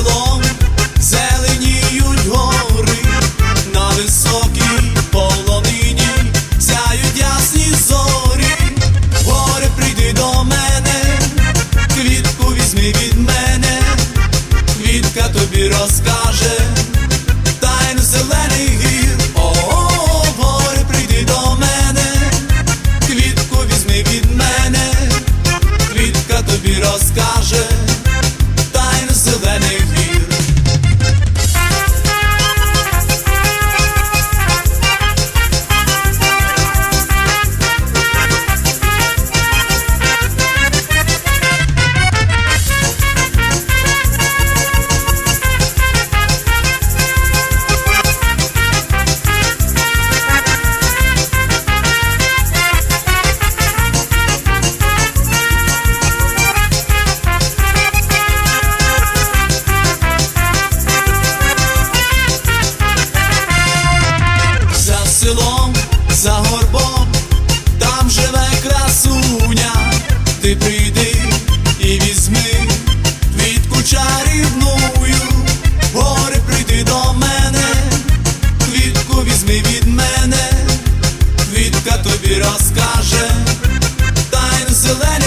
селом зеленіють гори, на високій полонині сяють ясні зорі, горе прийди до мене, квітку візьми від мене, квітка тобі розкаже, тайну зелений гір, -о горе прийди до мене, квітку візьми від мене, квітка тобі розкаже. Квітку від мене, квітка тобі розкаже, тайну зелені